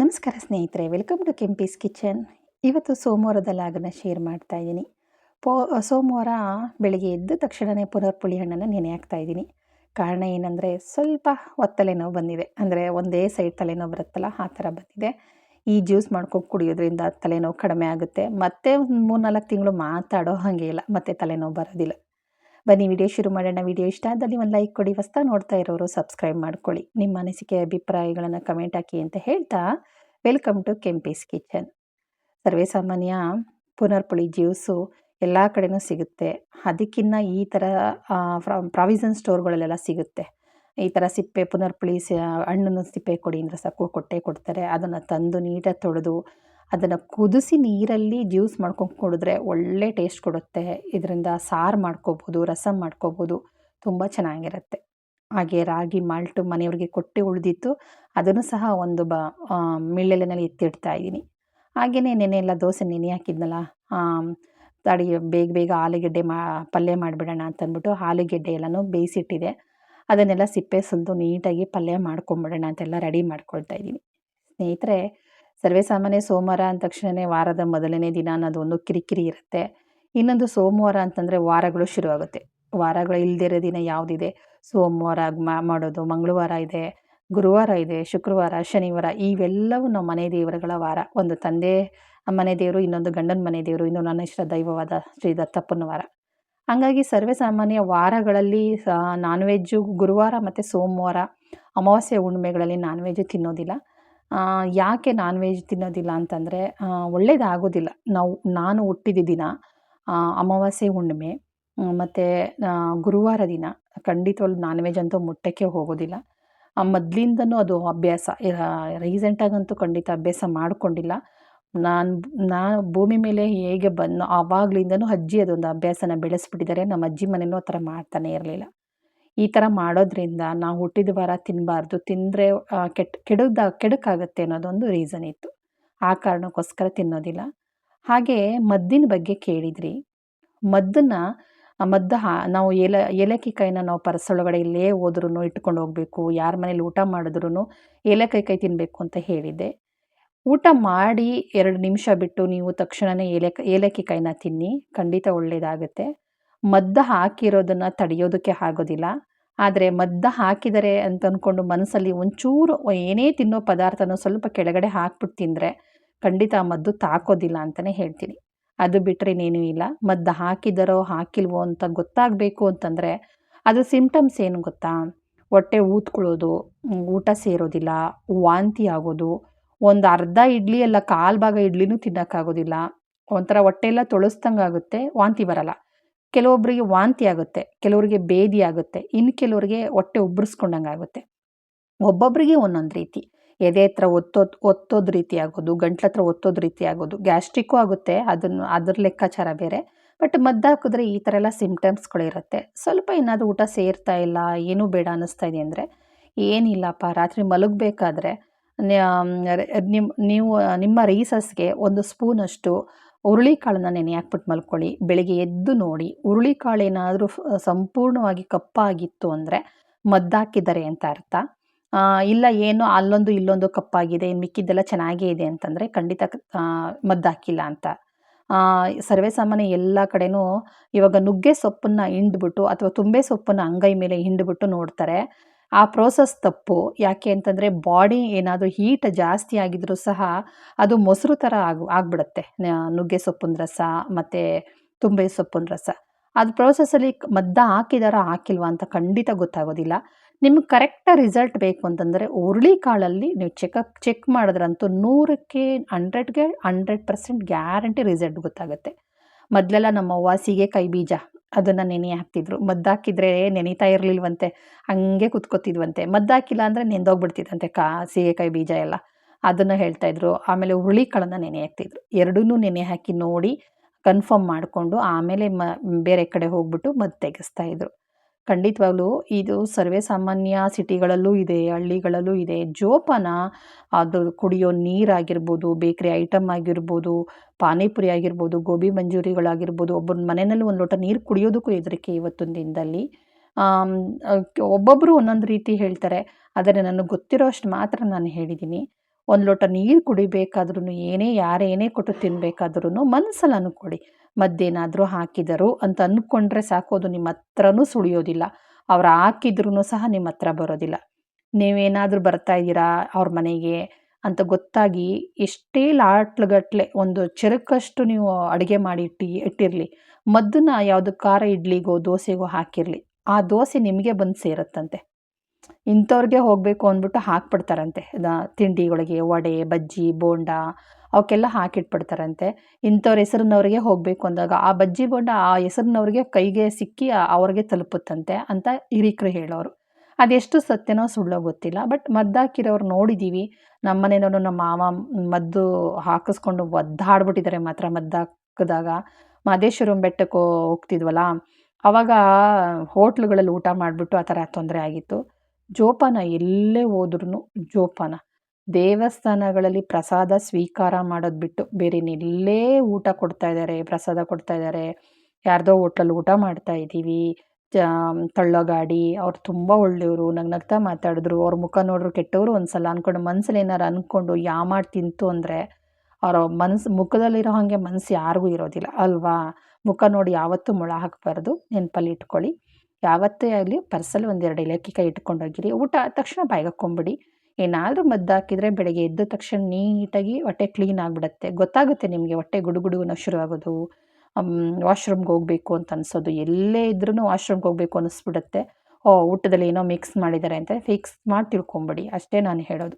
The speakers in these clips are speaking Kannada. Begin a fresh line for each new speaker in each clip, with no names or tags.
ನಮಸ್ಕಾರ ಸ್ನೇಹಿತರೆ ವೆಲ್ಕಮ್ ಟು ಕೆಂಪೀಸ್ ಕಿಚನ್ ಇವತ್ತು ಸೋಮವಾರದ ಲಾಗನ ಶೇರ್ ಮಾಡ್ತಾ ಇದ್ದೀನಿ. ಪೋ, ಸೋಮವಾರ ಬೆಳಿಗ್ಗೆ ಎದ್ದ ತಕ್ಷಣವೇ ಪುನರ್ ಪುಳಿ ಹಣ್ಣನ್ನು ನೆನೆ ಹಾಕ್ತಾ ಇದ್ದೀನಿ. ಕಾರಣ ಏನಂದರೆ, ಸ್ವಲ್ಪ ಒತ್ತಲೆನೋವು ಬಂದಿದೆ. ಅಂದರೆ ಒಂದೇ ಸೈಡ್ ತಲೆನೋವು ಬರುತ್ತಲ್ಲ, ಆ ಥರ ಬಂದಿದೆ. ಈ ಜ್ಯೂಸ್ ಮಾಡ್ಕೊಂಡು ಕುಡಿಯೋದ್ರಿಂದ ತಲೆನೋವು ಕಡಿಮೆ ಆಗುತ್ತೆ. ಮತ್ತೆ ಒಂದು ಮೂರು ನಾಲ್ಕು ತಿಂಗಳು ಮಾತಾಡೋ ಹಾಗೆ ಇಲ್ಲ, ಮತ್ತೆ ತಲೆನೋವು ಬರೋದಿಲ್ಲ. ಬನ್ನಿ, ವಿಡಿಯೋ ಶುರು ಮಾಡೋಣ. ವಿಡಿಯೋ ಇಷ್ಟ ಆದಲ್ಲಿ ಒಂದು ಲೈಕ್ ಕೊಡಿ ಹೊಸ್ತಾ ನೋಡ್ತಾ ಇರೋರು ಸಬ್ಸ್ಕ್ರೈಬ್ ಮಾಡ್ಕೊಳ್ಳಿ. ನಿಮ್ಮ ಅನಿಸಿಕೆ, ಅಭಿಪ್ರಾಯಗಳನ್ನು ಕಮೆಂಟ್ ಹಾಕಿ ಅಂತ ಹೇಳ್ತಾ ವೆಲ್ಕಮ್ ಟು ಕೆಂಪೀಸ್ ಕಿಚನ್. ಸರ್ವೇ ಸಾಮಾನ್ಯ ಪುನರ್ಪುಳಿ ಜ್ಯೂಸು ಎಲ್ಲ ಕಡೆನೂ ಸಿಗುತ್ತೆ. ಅದಕ್ಕಿನ್ನ ಈ ಥರ ಪ್ರಾವಿಸನ್ ಸ್ಟೋರ್ಗಳಲ್ಲೆಲ್ಲ ಸಿಗುತ್ತೆ. ಈ ಥರ ಸಿಪ್ಪೆ, ಪುನರ್ಪುಳಿ ಹಣ್ಣನ್ನು ಸಿಪ್ಪೆ ಕೊಡಿ ಅಂದರೆ ಸಾಕು, ಕೊಟ್ಟೆ ಕೊಡ್ತಾರೆ. ಅದನ್ನು ತಂದು ನೀಟಾಗಿ ತೊಳೆದು ಅದನ್ನು ಕುದಿಸಿ ನೀರಲ್ಲಿ ಜ್ಯೂಸ್ ಮಾಡ್ಕೊಂಡು ಕುಡಿದ್ರೆ ಒಳ್ಳೆ ಟೇಸ್ಟ್ ಕೊಡುತ್ತೆ. ಇದರಿಂದ ಸಾರು ಮಾಡ್ಕೋಬೋದು ರಸಮ್ ಮಾಡ್ಕೋಬೋದು, ತುಂಬ ಚೆನ್ನಾಗಿರುತ್ತೆ. ಹಾಗೆ ರಾಗಿ, ಮಾಲ್ಟು ಮನೆಯವ್ರಿಗೆ ಕೊಟ್ಟಿ ಉಳಿದಿತ್ತು. ಅದನ್ನು ಸಹ ಒಂದು ಬ ಮಿಳ್ಳೆಲೆನಲ್ಲಿ ಎತ್ತಿಡ್ತಾ ಇದ್ದೀನಿ. ಹಾಗೆಯೇ ನೆನೆ ಎಲ್ಲ ದೋಸೆ ನೆನೆ ಹಾಕಿದ್ನಲ್ಲ ತಡಿ, ಬೇಗ ಬೇಗ ಆಲೂಗೆಡ್ಡೆ ಮಾ, ಪಲ್ಯ ಮಾಡಿಬಿಡೋಣ ಅಂತಂದ್ಬಿಟ್ಟು ಆಲೂಗೆಡ್ಡೆ ಎಲ್ಲನೂ ಬೇಯಿಸಿಟ್ಟಿದೆ. ಅದನ್ನೆಲ್ಲ ಸಿಪ್ಪೆ ಸುಲಿದು ನೀಟಾಗಿ ಪಲ್ಯ ಮಾಡ್ಕೊಂಬಿಡೋಣ ಅಂತೆಲ್ಲ ರೆಡಿ ಮಾಡ್ಕೊಳ್ತಾ ಇದ್ದೀನಿ. ಸ್ನೇಹಿತರೆ ಸರ್ವೇ ಸಾಮಾನ್ಯ ಸೋಮವಾರ ಅಂದ ತಕ್ಷಣವೇ ವಾರದ ಮೊದಲನೇ ದಿನ ಅನ್ನೋದು ಒಂದು ಕಿರಿಕಿರಿ ಇರುತ್ತೆ. ಇನ್ನೊಂದು ಸೋಮವಾರ ಅಂತಂದರೆ ವಾರಗಳು ಶುರುವಾಗುತ್ತೆ. ವಾರಗಳು ಇರೋ ದಿನ ಯಾವುದಿದೆ? ಸೋಮವಾರ ಮಾಡೋದು, ಮಂಗಳವಾರ ಇದೆ, ಗುರುವಾರ ಇದೆ, ಶುಕ್ರವಾರ, ಶನಿವಾರ, ಇವೆಲ್ಲವೂ ನಮ್ಮ ಮನೆ ದೇವರುಗಳ ವಾರ. ಒಂದು ತಂದೆ, ಮನೆ ದೇವರು, ಇನ್ನೊಂದು ಗಂಡನ ಮನೆ ದೇವರು ಇನ್ನೊಂದು ನನ್ನ ಇಷ್ಟ ದೈವವಾದ ಶ್ರೀ ದತ್ತಪ್ಪನ ವಾರ. ಹಾಗಾಗಿ ಸರ್ವೇ ಸಾಮಾನ್ಯ ವಾರಗಳಲ್ಲಿ ನಾನ್ ವೆಜ್ಜು ಗುರುವಾರ ಮತ್ತು ಸೋಮವಾರ. ಅಮಾವಾಸ್ಯೆ ಹುಣ್ಣಿಮೆಗಳಲ್ಲಿ ನಾನ್ ವೆಜ್ ತಿನ್ನೋದಿಲ್ಲ. ಯಾಕೆ ನಾನ್ ವೆಜ್ ತಿನ್ನೋದಿಲ್ಲ ಅಂತಂದರೆ ಒಳ್ಳೇದಾಗೋದಿಲ್ಲ. ನಾವು, ನಾನು ಹುಟ್ಟಿದ ದಿನ ಅಮಾವಾಸ್ಯೆ ಹುಣ್ಣಿಮೆ ಮತ್ತು ಗುರುವಾರ ದಿನ ಖಂಡಿತವಾಗ್ಲೂ ನಾನ್ ವೆಜ್ ಅಂತೂ ಮುಟ್ಟಕ್ಕೆ ಹೋಗೋದಿಲ್ಲ. ಮೊದಲಿಂದನೂ ಅದು ಅಭ್ಯಾಸ. ರೀಸೆಂಟಾಗಂತೂ ಖಂಡಿತ ಅಭ್ಯಾಸ ಮಾಡಿಕೊಂಡಿಲ್ಲ. ನಾನು ನಾನು ಭೂಮಿ ಮೇಲೆ ಹೇಗೆ ಬಂದು, ಆವಾಗ್ಲಿಂದನೂ ಅಜ್ಜಿ ಅದೊಂದು ಅಭ್ಯಾಸನ ಬೆಳೆಸ್ಬಿಟ್ಟಿದ್ದಾರೆ. ನಮ್ಮ ಅಜ್ಜಿ ಮನೇಲೂ ಆ ಥರ ಮಾಡ್ತಾನೆ ಇರಲಿಲ್ಲ. ಈ ಥರ ಮಾಡೋದ್ರಿಂದ ನಾವು ಹುಟ್ಟಿದ ವಾರ ತಿನ್ನಬಾರ್ದು ತಿಂದರೆ ಕೆಟ್ಟ ಕೆಡುದ, ಕೆಡುಕಾಗುತ್ತೆ ಅನ್ನೋದೊಂದು ರೀಸನ್ ಇತ್ತು. ಆ ಕಾರಣಕ್ಕೋಸ್ಕರ ತಿನ್ನೋದಿಲ್ಲ. ಹಾಗೆ ಮದ್ದಿನ ಬಗ್ಗೆ ಕೇಳಿದ್ರಿ. ಮದ್ದನ್ನು ಮದ್ದು ಹಾ, ನಾವು ಏಲ ಏಲಕ್ಕಿ ಕಾಯಿನ ನಾವು ಪರಸೊಳಗಡೆ ಇಲ್ಲೇ ಹೋದ್ರೂ ಇಟ್ಕೊಂಡು ಹೋಗಬೇಕು, ಯಾರ ಮನೇಲಿ ಊಟ ಮಾಡಿದ್ರೂ ಏಲಕ್ಕಿ ಕೈ ತಿನ್ನಬೇಕು ಅಂತ ಹೇಳಿದ್ದೆ. ಊಟ ಮಾಡಿ ಎರಡು ನಿಮಿಷ ಬಿಟ್ಟು ನೀವು ತಕ್ಷಣವೇ ಏಲಕ್ಕಿ ಏಲಕ್ಕಿ ಕಾಯಿನ ತಿನ್ನಿ, ಖಂಡಿತ ಒಳ್ಳೆಯದಾಗುತ್ತೆ ಮದ್ದು ಹಾಕಿರೋದನ್ನು ತಡೆಯೋದಕ್ಕೆ ಆಗೋದಿಲ್ಲ. ಆದರೆ ಮದ್ದು ಹಾಕಿದರೆ ಅಂತ ಅಂದ್ಕೊಂಡು ಮನಸ್ಸಲ್ಲಿ ಒಂಚೂರು ಏನೇ ತಿನ್ನೋ ಪದಾರ್ಥನೂ ಸ್ವಲ್ಪ ಕೆಳಗಡೆ ಹಾಕ್ಬಿಟ್ಟು ತಿಂದರೆ ಖಂಡಿತ ಮದ್ದು ತಾಕೋದಿಲ್ಲ ಅಂತಲೇ ಹೇಳ್ತೀನಿ. ಅದು ಬಿಟ್ಟರೆ ಇನ್ನೇನೂ ಇಲ್ಲ. ಮದ್ದು ಹಾಕಿದರೋ ಹಾಕಿಲ್ವೋ ಅಂತ ಗೊತ್ತಾಗಬೇಕು ಅಂತಂದರೆ ಅದು ಸಿಂಪ್ಟಮ್ಸ್ ಏನು ಗೊತ್ತಾ? ಹೊಟ್ಟೆ ಊದ್ಕೊಳ್ಳೋದು ಊಟ ಸೇರೋದಿಲ್ಲ, ವಾಂತಿ ಆಗೋದು, ಒಂದು ಅರ್ಧ ಇಡ್ಲಿ ಅಲ್ಲ ಕಾಲು ಭಾಗ ಇಡ್ಲಿನೂ ತಿನ್ನೋಕ್ಕಾಗೋದಿಲ್ಲ. ಒಂಥರ ಹೊಟ್ಟೆ ಎಲ್ಲ ತೊಳಸ್ದಂಗೆ ಆಗುತ್ತೆ ವಾಂತಿ ಬರಲ್ಲ. ಕೆಲವೊಬ್ಬರಿಗೆ ವಾಂತಿ ಆಗುತ್ತೆ, ಕೆಲವರಿಗೆ ಭೇದಿ ಆಗುತ್ತೆ, ಇನ್ನು ಕೆಲವರಿಗೆ ಹೊಟ್ಟೆ ಉಬ್ಬರಿಸ್ಕೊಂಡಂಗೆ ಆಗುತ್ತೆ ಒಬ್ಬೊಬ್ಬರಿಗೆ ಒಂದೊಂದು ರೀತಿ. ಎದೆ ಹತ್ರ ಒತ್ತೋದು ಒತ್ತೋದು ರೀತಿ ಆಗೋದು ಗಂಟ್ಲ ಹತ್ರ ಒತ್ತೋದು ರೀತಿ ಆಗೋದು, ಗ್ಯಾಸ್ಟ್ರಿಕ್ಕೂ ಆಗುತ್ತೆ, ಅದನ್ನು, ಅದ್ರ ಲೆಕ್ಕಾಚಾರ ಬೇರೆ, ಬಟ್ ಮದ್ದು ಹಾಕಿದ್ರೆ ಈ ಥರ ಎಲ್ಲ ಸಿಮ್ಟಮ್ಸ್ಗಳಿರುತ್ತೆ ಸ್ವಲ್ಪ ಏನಾದರೂ ಊಟ ಸೇರ್ತಾ ಇಲ್ಲ, ಏನೂ ಬೇಡ ಅನ್ನಿಸ್ತಾ ಇದೆ ಅಂದರೆ, ಏನಿಲ್ಲಪ್ಪ, ರಾತ್ರಿ ಮಲಗಬೇಕಾದ್ರೆ ನಿಮ್ಮ, ನೀವು, ನಿಮ್ಮ ರೈಸಸ್ಗೆ ಒಂದು ಸ್ಪೂನಷ್ಟು ಹುರುಳಿಕಾಳನ್ನ ನೆನೆ ಹಾಕ್ಬಿಟ್ಟು ಮಲ್ಕೊಳ್ಳಿ. ಬೆಳಿಗ್ಗೆ ಎದ್ದು ನೋಡಿ. ಹುರುಳಿಕಾಳು ಏನಾದರೂ ಸಂಪೂರ್ಣವಾಗಿ ಕಪ್ಪಾಗಿತ್ತು ಅಂದರೆ ಮದ್ದಾಕಿದ್ದಾರೆ ಅಂತ ಅರ್ಥ. ಇಲ್ಲ ಏನು ಅಲ್ಲೊಂದು ಇಲ್ಲೊಂದು ಕಪ್ಪಾಗಿದೆ ಇನ್ನು ಮಿಕ್ಕಿದ್ದೆಲ್ಲ ಚೆನ್ನಾಗೇ ಇದೆ ಅಂತಂದರೆ ಖಂಡಿತ ಮದ್ದಾಕಿಲ್ಲ ಅಂತ. ಸರ್ವೇ ಸಾಮಾನ್ಯ ಎಲ್ಲ ಕಡೆನೂ ಇವಾಗ ನುಗ್ಗೆ ಸೊಪ್ಪನ್ನು ಹಿಂಡ್ಬಿಟ್ಟು ಅಥವಾ ತುಂಬೆ ಸೊಪ್ಪನ್ನು ಅಂಗೈ ಮೇಲೆ ಹಿಂಡ್ಬಿಟ್ಟು ನೋಡ್ತಾರೆ. ಆ ಪ್ರೋಸೆಸ್ ತಪ್ಪು. ಯಾಕೆ ಅಂತಂದರೆ ಬಾಡಿ ಏನಾದರೂ ಹೀಟ್ ಜಾಸ್ತಿ ಆಗಿದ್ರೂ ಸಹ ಅದು ಮೊಸರು ಥರ ಆಗು, ಆಗಿಬಿಡುತ್ತೆ. ನುಗ್ಗೆ ಸೊಪ್ಪಿನ ರಸ ಮತ್ತು ತುಂಬೆ ಸೊಪ್ಪಿನ ರಸ. ಅದು ಪ್ರೋಸೆಸ್ಸಲ್ಲಿ ಮದ್ದ ಹಾಕಿದಾರ ಹಾಕಿಲ್ವಾ ಅಂತ ಖಂಡಿತ ಗೊತ್ತಾಗೋದಿಲ್ಲ. ನಿಮ್ಗೆ ಕರೆಕ್ಟಾಗಿ ರಿಸಲ್ಟ್ ಬೇಕು ಅಂತಂದರೆ ಕಾಳಲ್ಲಿ ನೀವು ಚೆಕಪ್ ಚೆಕ್ ಮಾಡಿದ್ರಂತೂ ನೂರಕ್ಕೆ ಹಂಡ್ರೆಡ್ಗೆ ಹಂಡ್ರೆಡ್ ಪರ್ಸೆಂಟ್ ಗ್ಯಾರಂಟಿ ರಿಸಲ್ಟ್ ಗೊತ್ತಾಗುತ್ತೆ. ಮೊದಲೆಲ್ಲ ನಮ್ಮ ಕೈ ಬೀಜ ಅದನ್ನು ನೆನೆ ಹಾಕ್ತಿದ್ರು. ಮದ್ದಾಕಿದ್ರೆ ನೆನೀತಾ ಇರಲಿಲ್ವಂತೆ, ಹಂಗೆ ಕುತ್ಕೋತಿದ್ವಂತೆ. ಮದ್ದಾಕಿಲ್ಲ ಅಂದರೆ ನೆಂದೋಗ್ಬಿಡ್ತಿದ್ದಂತೆ ಕಾ ಸೀಗೆಕಾಯಿ ಬೀಜ ಎಲ್ಲ. ಅದನ್ನು ಹೇಳ್ತಾಯಿದ್ರು ಆಮೇಲೆ ಹುರುಳಿಕಾಳನ್ನು ನೆನೆ ಹಾಕ್ತಿದ್ರು. ಎರಡೂ ನೆನೆ ಹಾಕಿ ನೋಡಿ ಕನ್ಫರ್ಮ್ ಮಾಡಿಕೊಂಡು ಆಮೇಲೆ ಮ, ಬೇರೆ ಕಡೆ ಹೋಗ್ಬಿಟ್ಟು ಮದ್ದು ತೆಗೆಸ್ತಾಯಿದ್ರು ಖಂಡಿತವಾಗ್ಲೂ ಇದು ಸರ್ವೇ ಸಾಮಾನ್ಯ ಸಿಟಿಗಳಲ್ಲೂ ಇದೆ, ಹಳ್ಳಿಗಳಲ್ಲೂ ಇದೆ. ಜೋಪಾನ ಅದು ಕುಡಿಯೋ ನೀರಾಗಿರ್ಬೋದು, ಬೇಕ್ರಿ ಐಟಮ್ ಆಗಿರ್ಬೋದು, ಪಾನಿಪುರಿ ಆಗಿರ್ಬೋದು, ಗೋಬಿ ಮಂಜೂರಿಗಳಾಗಿರ್ಬೋದು ಒಬ್ಬರ ಮನೆಯಲ್ಲಿ ಒಂದು ಲೋಟ ನೀರು ಕುಡಿಯೋದಕ್ಕೂ ಹೆದರಿಕೆ ಇವತ್ತಿನ ದಿನದಲ್ಲಿ. ಒಬ್ಬೊಬ್ಬರು ಒಂದೊಂದು ರೀತಿ ಹೇಳ್ತಾರೆ. ಆದರೆ ನನಗೆ ಗೊತ್ತಿರೋ ಅಷ್ಟು ಮಾತ್ರ ನಾನು ಹೇಳಿದ್ದೀನಿ ಒಂದು ಲೋಟ ನೀರು ಕುಡಿಬೇಕಾದ್ರೂ ಏನೇ ಯಾರೇನೇ ಕೊಟ್ಟು ತಿನ್ನಬೇಕಾದ್ರೂ ಮನಸ್ಸಲ್ಲಿ ಕೊಡಿ. ಮದ್ದೇನಾದರೂ ಹಾಕಿದರು ಅಂತ ಅಂದ್ಕೊಂಡ್ರೆ ಸಾಕು, ಅದು ನಿಮ್ಮ ಹತ್ರನೂ ಸುಳಿಯೋದಿಲ್ಲ. ಅವ್ರು ಹಾಕಿದ್ರೂ ಸಹ ನಿಮ್ಮ ಹತ್ರ ಬರೋದಿಲ್ಲ. ನೀವೇನಾದರೂ ಬರ್ತಾ ಇದ್ದೀರಾ ಅವ್ರ ಮನೆಗೆ ಅಂತ ಗೊತ್ತಾಗಿ ಎಷ್ಟೇ ಲಾಟ್ಲುಗಟ್ಲೆ ಒಂದು ಚರಕಷ್ಟು ನೀವು ಅಡುಗೆ ಮಾಡಿ ಇಟ್ಟಿ, ಇಟ್ಟಿರಲಿ. ಮದ್ದನ್ನ ಯಾವುದು ಖಾರ ಇಡ್ಲಿಗೋ, ದೋಸೆಗೋ ಹಾಕಿರಲಿ. ಆ ದೋಸೆ ನಿಮಗೆ ಬಂದು ಸೇರುತ್ತಂತೆ. ಇಂಥವ್ರಿಗೆ ಹೋಗಬೇಕು ಅಂದ್ಬಿಟ್ಟು ಹಾಕ್ಬಿಡ್ತಾರಂತೆ. ತಿಂಡಿಗಳಿಗೆ ವಡೆ, ಬಜ್ಜಿ, ಬೋಂಡ ಅವಕ್ಕೆಲ್ಲ ಹಾಕಿಟ್ಬಿಡ್ತಾರಂತೆ. ಇಂಥವ್ರ ಹೆಸರಿನವ್ರಿಗೆ ಹೋಗಬೇಕು ಅಂದಾಗ ಆ ಬಜ್ಜಿ, ಬೋಂಡ ಆ ಹೆಸರಿನವ್ರಿಗೆ ಕೈಗೆ ಸಿಕ್ಕಿ ಅವ್ರಿಗೆ ತಲುಪುತ್ತಂತೆ ಅಂತ ಹಿರಿಕರು ಹೇಳೋರು. ಅದೆಷ್ಟು ಸತ್ಯನೋ ಸುಳ್ಳೋ ಗೊತ್ತಿಲ್ಲ. ಬಟ್ ಮದ್ದಾಕಿರೋರು ನೋಡಿದ್ದೀವಿ ನಮ್ಮ ಮನೆಯವರು ನಮ್ಮ ಮಾವ ಮದ್ದು ಹಾಕಿಸ್ಕೊಂಡು ಒದ್ದಾಡ್ಬಿಟ್ಟಿದ್ದಾರೆ ಮಾತ್ರ ಮದ್ದಾಕಿದಾಗ. ಮಹದೇಶ್ವರಂ ಬೆಟ್ಟಕ್ಕೆ ಹೋಗ್ತಿದ್ವಲ್ಲ, ಅವಾಗ ಹೋಟ್ಲುಗಳಲ್ಲಿ ಊಟ ಮಾಡಿಬಿಟ್ಟು ಆ ಥರ ತೊಂದರೆ ಆಗಿತ್ತು. ಜೋಪಾನ ಎಲ್ಲೇ ಹೋದ್ರೂ ಜೋಪಾನ. ದೇವಸ್ಥಾನಗಳಲ್ಲಿ ಪ್ರಸಾದ ಸ್ವೀಕಾರ ಮಾಡೋದು ಬಿಟ್ಟು ಬೇರೆ ಎಲ್ಲೇ ಊಟ ಕೊಡ್ತಾ ಇದ್ದಾರೆ ಪ್ರಸಾದ ಕೊಡ್ತಾ ಇದ್ದಾರೆ ಯಾರ್ದೋ ಹೋಟ್ಲಲ್ಲಿ ಊಟ ಮಾಡ್ತಾ ಇದ್ದೀವಿ. ತಳ್ಳೋ ಗಾಡಿ, ಅವ್ರು ತುಂಬ ಒಳ್ಳೆಯವರು, ನಗ್ ನಗ್ತಾ ಮಾತಾಡಿದ್ರು. ಅವ್ರ ಮುಖ ನೋಡ್ರು ಕೆಟ್ಟವರು ಒಂದ್ಸಲ ಅಂದ್ಕೊಂಡು ಮನ್ಸಲ್ಲಿ ಏನಾರು ಅಂದ್ಕೊಂಡು ಯಾ ಮಾಡಿ ತಿಂತು ಅಂದರೆ ಅವರ ಮನಸ್ಸು ಮುಖದಲ್ಲಿರೋ ಹಾಗೆ ಮನಸ್ಸು ಯಾರಿಗೂ ಇರೋದಿಲ್ಲ, ಅಲ್ವಾ? ಮುಖ ನೋಡಿ ಯಾವತ್ತೂ ಮೊಳ ಹಾಕಬಾರ್ದು. ನೆನಪಲ್ಲಿ ಇಟ್ಕೊಳ್ಳಿ. ಯಾವತ್ತೇ ಆಗಲಿ ಪರ್ಸಲ್ಲಿ ಒಂದೆರಡು ಏಲಕ್ಕಿಕಾಯಿ ಇಟ್ಕೊಂಡೋಗಿರಿ, ಊಟ ಆದ ತಕ್ಷಣ ಬಾಯಿಗೆ ಹಾಕ್ಕೊಂಬಿಡಿ. ಏನಾದರೂ ಮದ್ದು ಹಾಕಿದರೆ ಬೆಳಗ್ಗೆ ಎದ್ದ ತಕ್ಷಣ ನೀಟಾಗಿ ಹೊಟ್ಟೆ ಕ್ಲೀನ್ ಆಗಿಬಿಡತ್ತೆ. ಗೊತ್ತಾಗುತ್ತೆ ನಿಮಗೆ ಹೊಟ್ಟೆ ಗುಡುಗುಡು ಅನ್ನೋ ಶುರುವಾಗೋದು ವಾಶ್ರೂಮ್ಗೆ ಹೋಗಬೇಕು ಅಂತ ಅನಿಸೋದು. ಎಲ್ಲೇ ಇದ್ರೂ ವಾಶ್ರೂಮ್ಗೆ ಹೋಗಬೇಕು ಅನ್ನಿಸ್ಬಿಡುತ್ತೆ ಓ, ಊಟದಲ್ಲಿ ಏನೋ ಮಿಕ್ಸ್ ಮಾಡಿದ್ದಾರೆ ಅಂತ ಫಿಕ್ಸ್ ಮಾಡಿ ತಿಳ್ಕೊಂಬಿಡಿ. ಅಷ್ಟೇ ನಾನು ಹೇಳೋದು.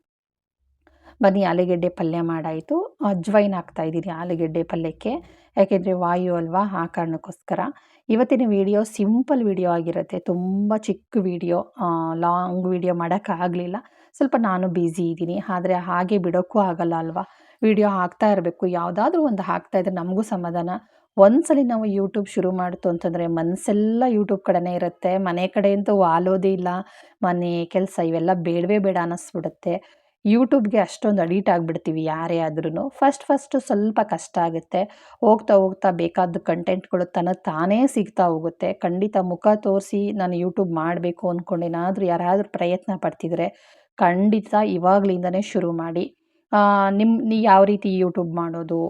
ಬನ್ನಿ, ಆಲೂಗೆಡ್ಡೆ ಪಲ್ಯ ಮಾಡಾಯಿತು. ಅಜ್ವೈನ್ ಹಾಕ್ತಾಯಿದ್ದೀನಿ ಆಲೂಗೆಡ್ಡೆ ಪಲ್ಯಕ್ಕೆ. ಯಾಕೆಂದರೆ ವಾಯು ಅಲ್ವಾ, ಆ ಕಾರಣಕ್ಕೋಸ್ಕರ. ಇವತ್ತಿನ ವಿಡಿಯೋ ಸಿಂಪಲ್ ವಿಡಿಯೋ ಆಗಿರುತ್ತೆ. ತುಂಬ ಚಿಕ್ಕ ವಿಡಿಯೋ ಲಾಂಗ್ ವಿಡಿಯೋ ಮಾಡೋಕ್ಕಾಗಲಿಲ್ಲ ಸ್ವಲ್ಪ ನಾನು ಬ್ಯುಸಿ ಇದ್ದೀನಿ. ಆದರೆ ಹಾಗೆ ಬಿಡೋಕ್ಕೂ ಆಗಲ್ಲ ಅಲ್ವಾ? ವಿಡಿಯೋ ಹಾಕ್ತಾ ಇರಬೇಕು. ಯಾವುದಾದ್ರೂ ಒಂದು ಹಾಕ್ತಾ ಇದ್ರೆ ನಮಗೂ ಸಮಾಧಾನ. ಒಂದ್ಸಲಿ ನಾವು ಯೂಟ್ಯೂಬ್ ಶುರು ಮಾಡ್ತು ಅಂತಂದರೆ ಮನಸ್ಸೆಲ್ಲ ಯೂಟ್ಯೂಬ್ ಕಡೆನೇ ಇರುತ್ತೆ. ಮನೆ ಕಡೆಯಂತೂ ಆಲೋದೇ ಇಲ್ಲ. ಮನೆ ಕೆಲಸ ಇವೆಲ್ಲ ಬೇಡವೇ ಬೇಡ ಅನ್ನಿಸ್ಬಿಡುತ್ತೆ ಯೂಟ್ಯೂಬ್ಗೆ ಅಷ್ಟೊಂದು ಅಡಿಟ್ ಆಗಿಬಿಡ್ತೀವಿ ಯಾರೇ ಆದ್ರೂ ಫಸ್ಟ್ ಫಸ್ಟು ಸ್ವಲ್ಪ ಕಷ್ಟ ಆಗುತ್ತೆ. ಹೋಗ್ತಾ ಹೋಗ್ತಾ ಬೇಕಾದ ಕಂಟೆಂಟ್ಗಳು ತನ್ನ ತಾನೇ ಸಿಗ್ತಾ ಹೋಗುತ್ತೆ. ಖಂಡಿತ ಮುಖ ತೋರಿಸಿ ನಾನು ಯೂಟ್ಯೂಬ್ ಮಾಡಬೇಕು ಅಂದ್ಕೊಂಡು ಏನಾದರೂ ಯಾರಾದರೂ ಪ್ರಯತ್ನ ಪಡ್ತಿದ್ರೆ ಖಂಡಿತ ಇವಾಗಲಿಂದನೇ ಶುರು ಮಾಡಿ. ನಿಮ್ಮ ನೀ ಯಾವ ರೀತಿ ಯೂಟ್ಯೂಬ್ ಮಾಡೋದು?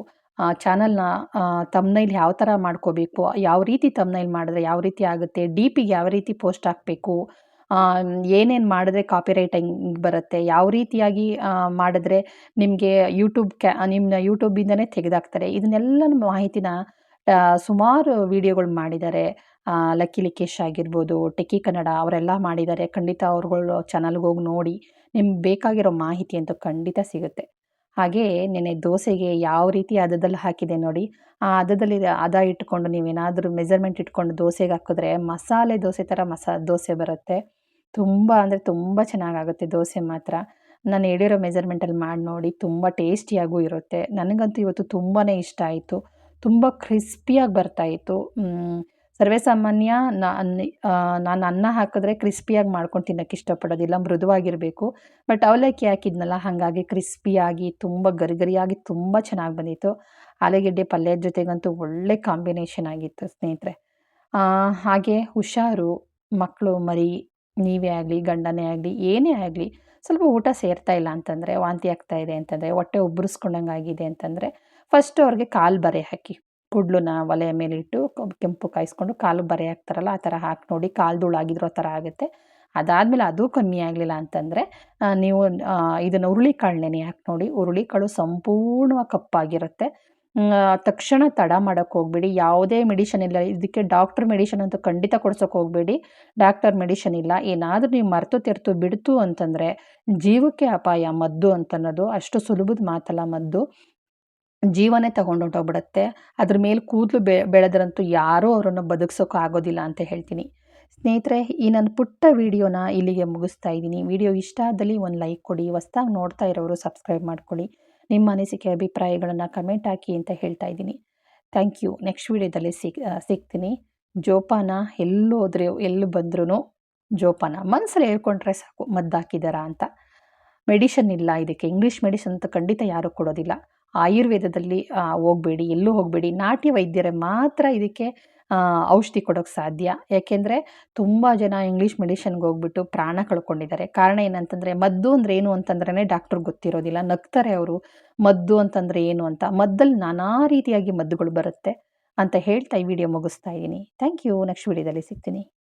ಚಾನಲ್ನ ತಮ್ನೈಲ್ ಯಾವ ಥರ ಮಾಡ್ಕೋಬೇಕು? ಯಾವ ರೀತಿ ತಮ್ನೈಲ್ ಮಾಡಿದ್ರೆ ಯಾವ ರೀತಿ ಆಗುತ್ತೆ? ಡಿ ಪಿಗೆ ಯಾವ ರೀತಿ ಪೋಸ್ಟ್ ಹಾಕಬೇಕು? ಏನೇನು ಮಾಡಿದ್ರೆ ಕಾಪಿರೈಟ್ ಹೆಂಗೆ ಬರುತ್ತೆ, ಯಾವ ರೀತಿಯಾಗಿ ಮಾಡಿದ್ರೆ ನಿಮಗೆ ಯೂಟ್ಯೂಬ್ ಕ್ಯಾ ನಿಮ್ಮ ಯೂಟ್ಯೂಬಿಂದನೇ ತೆಗೆದಾಕ್ತಾರೆ. ಇದನ್ನೆಲ್ಲ ಮಾಹಿತಿನ ಸುಮಾರು ವಿಡಿಯೋಗಳು ಮಾಡಿದ್ದಾರೆ. ಲಕ್ಕಿ ಲಿಕೇಶ್ ಆಗಿರ್ಬೋದು ಟೆಕ್ಕಿ ಕನ್ನಡ ಅವರೆಲ್ಲ ಮಾಡಿದ್ದಾರೆ. ಖಂಡಿತ ಅವ್ರುಗಳು ಚಾನಲ್ಗೆ ಹೋಗಿ ನೋಡಿ, ನಿಮ್ಗೆ ಬೇಕಾಗಿರೋ ಮಾಹಿತಿ ಅಂತೂ ಖಂಡಿತ ಸಿಗುತ್ತೆ. ಹಾಗೇ ನೆನೆ ದೋಸೆಗೆ ಯಾವ ರೀತಿ ಹದದಲ್ಲಿ ಹಾಕಿದೆ ನೋಡಿ. ಆ ಹದದಲ್ಲಿ ಹದ ಇಟ್ಕೊಂಡು ನೀವೇನಾದರೂ ಮೆಜರ್ಮೆಂಟ್ ಇಟ್ಕೊಂಡು ದೋಸೆಗೆ ಹಾಕಿದ್ರೆ ಮಸಾಲೆ ದೋಸೆ ಥರ ಮಸಾ, ದೋಸೆ ಬರುತ್ತೆ. ತುಂಬ ಅಂದರೆ ತುಂಬ ಚೆನ್ನಾಗಾಗುತ್ತೆ ದೋಸೆ ಮಾತ್ರ. ನಾನು ಹೇಳಿರೋ ಮೆಜರ್ಮೆಂಟಲ್ಲಿ ಮಾಡಿ ನೋಡಿ ತುಂಬ ಟೇಸ್ಟಿಯಾಗೂ ಇರುತ್ತೆ. ನನಗಂತೂ ಇವತ್ತು ತುಂಬಾ ಇಷ್ಟ ಆಯಿತು. ತುಂಬ ಕ್ರಿಸ್ಪಿಯಾಗಿ ಬರ್ತಾಯಿತ್ತು ಸರ್ವೇ ಸಾಮಾನ್ಯ ನಾನು ಅನ್ನ ಹಾಕಿದ್ರೆ ಕ್ರಿಸ್ಪಿಯಾಗಿ ಮಾಡ್ಕೊಂಡು ತಿನ್ನೋಕ್ಕೆ ಇಷ್ಟಪಡೋದಿಲ್ಲ ಮೃದುವಾಗಿರಬೇಕು. ಬಟ್ ಅವಲಕ್ಕಿ ಹಾಕಿದ್ನಲ್ಲ, ಹಾಗಾಗಿ ಕ್ರಿಸ್ಪಿಯಾಗಿ ತುಂಬ ಗರಿಗರಿಯಾಗಿ ತುಂಬ ಚೆನ್ನಾಗಿ ಬಂದಿತ್ತು. ಆಲೂಗೆಡ್ಡೆ ಪಲ್ಯದ ಜೊತೆಗಂತೂ ಒಳ್ಳೆ ಕಾಂಬಿನೇಷನ್ ಆಗಿತ್ತು ಸ್ನೇಹಿತರೆ. ಹಾಗೆ ಹುಷಾರು ಮಕ್ಕಳು ಮರಿ, ನೀವೇ ಆಗಲಿ, ಗಂಡನೇ ಆಗಲಿ, ಏನೇ ಆಗಲಿ, ಸ್ವಲ್ಪ ಊಟ ಸೇರ್ತಾ ಇಲ್ಲ ಅಂತಂದರೆ, ವಾಂತಿ ಆಗ್ತಾ ಇದೆ ಅಂತಂದರೆ, ಹೊಟ್ಟೆ ಉಬ್ಬರಿಸ್ಕೊಂಡಂಗೆ ಆಗಿದೆ ಅಂತಂದರೆ ಫಸ್ಟು ಅವ್ರಿಗೆ ಕಾಲು ಬರೆ ಹಾಕಿ. ಕುಡ್ಲನ್ನ ಒಲೆಯ ಇಟ್ಟು ಕೆಂಪು ಕಾಯಿಸ್ಕೊಂಡು ಕಾಲು ಬರೆ ಹಾಕ್ತಾರಲ್ಲ ಆ ಥರ ಹಾಕಿ ನೋಡಿ ಕಾಲು ಧೂಳಾಗಿದ್ರು ಆ ಥರ ಆಗುತ್ತೆ. ಅದಾದಮೇಲೆ ಅದು ಕಮ್ಮಿ ಆಗಲಿಲ್ಲ ಅಂತಂದರೆ ನೀವು ಇದನ್ನು ಹುರುಳಿಕಾಳು ನೆನೆ ಹಾಕಿ ನೋಡಿ. ಹುರುಳಿಕಾಳು ಸಂಪೂರ್ಣವಾಗಿ ಕಪ್ಪಾಗಿರುತ್ತೆ. ತಕ್ಷಣ ತಡ ಮಾಡೋಕ್ಕೆ ಹೋಗಬೇಡಿ. ಯಾವುದೇ ಮೆಡಿಷನ್ ಇಲ್ಲ. ಇದಕ್ಕೆ ಡಾಕ್ಟ್ರ್ ಮೆಡಿಷನ್ ಅಂತೂ ಖಂಡಿತ ಕೊಡ್ಸೋಕೆ ಹೋಗಬೇಡಿ. ಡಾಕ್ಟರ್ ಮೆಡಿಷನ್ ಇಲ್ಲ. ಏನಾದರೂ ನೀವು ಮರೆತು ತೆರೆತು ಬಿಡ್ತು ಅಂತಂದರೆ ಜೀವಕ್ಕೆ ಅಪಾಯ. ಮದ್ದು ಅಂತನ್ನೋದು ಅಷ್ಟು ಸುಲಭದ ಮಾತಲ್ಲ ಮದ್ದು. ಜೀವನೇ ತಗೊಂಡೊಂಟೋಗ್ಬಿಡುತ್ತೆ. ಅದ್ರ ಮೇಲೆ ಕೂದಲು ಬೆ, ಬೆಳೆದ್ರಂತೂ ಯಾರೂ ಅವರನ್ನು ಬದುಕ್ಸೋಕೆ ಆಗೋದಿಲ್ಲ ಅಂತ ಹೇಳ್ತೀನಿ. ಸ್ನೇಹಿತರೆ, ಈ ನನ್ನ ಪುಟ್ಟ ವಿಡಿಯೋನ ಇಲ್ಲಿಗೆ ಮುಗಿಸ್ತಾ ಇದ್ದೀನಿ. ವಿಡಿಯೋ ಇಷ್ಟ ಆದಲ್ಲಿ ಒಂದು ಲೈಕ್ ಕೊಡಿ, ಹೊಸ್ದಾಗಿ ನೋಡ್ತಾ ಇರೋರು ಸಬ್ಸ್ಕ್ರೈಬ್ ಮಾಡ್ಕೊಳ್ಳಿ. ನಿಮ್ಮ ಅನಿಸಿಕೆ, ಅಭಿಪ್ರಾಯಗಳನ್ನು ಕಮೆಂಟ್ ಹಾಕಿ ಅಂತ ಹೇಳ್ತಾ ಇದ್ದೀನಿ. Thank you. ನೆಕ್ಸ್ಟ್ ವಿಡಿಯೋದಲ್ಲಿ ಸಿಗ್ ಸಿಗ್ತೀನಿ. ಜೋಪಾನ ಎಲ್ಲೋದ್ರೆ ಎಲ್ಲಿ ಬಂದ್ರೂ ಜೋಪಾನ. ಮನಸ್ಸಲ್ಲಿ ಹೇಳ್ಕೊಂಡ್ರೆ ಸಾಕು ಮದ್ದು ಹಾಕಿದಾರಾ ಅಂತ. ಮೆಡಿಷನ್ ಇಲ್ಲ ಇದಕ್ಕೆ. ಇಂಗ್ಲೀಷ್ ಮೆಡಿಷನ್ ಅಂತ ಖಂಡಿತ ಯಾರೂ ಕೊಡೋದಿಲ್ಲ. ಆಯುರ್ವೇದದಲ್ಲಿ ಹೋಗಬೇಡಿ, ಎಲ್ಲೂ ಹೋಗಬೇಡಿ. ನಾಟಿ ವೈದ್ಯರೇ ಮಾತ್ರ ಇದಕ್ಕೆ ಔಷಧಿ ಕೊಡೋಕ್ಕೆ ಸಾಧ್ಯ. ಯಾಕೆಂದರೆ ತುಂಬ ಜನ ಇಂಗ್ಲೀಷ್ ಮೆಡಿಷನ್ಗೆ ಹೋಗ್ಬಿಟ್ಟು ಪ್ರಾಣ ಕಳ್ಕೊಂಡಿದ್ದಾರೆ. ಕಾರಣ ಏನಂತಂದರೆ ಮದ್ದು ಅಂದರೆ ಏನು ಅಂತಂದ್ರೇ ಡಾಕ್ಟ್ರಿಗೆ ಗೊತ್ತಿರೋದಿಲ್ಲ. ನಗ್ತಾರೆ ಅವರು, ಮದ್ದು ಅಂತಂದರೆ ಏನು ಅಂತ. ಮದ್ದಲ್ಲಿ ನಾನಾ ರೀತಿಯಾಗಿ ಮದ್ದುಗಳು ಬರುತ್ತೆ ಅಂತ ಹೇಳ್ತಾ ಈ ವಿಡಿಯೋ ಮುಗಿಸ್ತಾ ಇದ್ದೀನಿ. Thank you. ನೆಕ್ಸ್ಟ್ ವಿಡಿಯೋದಲ್ಲಿ ಸಿಗ್ತೀನಿ.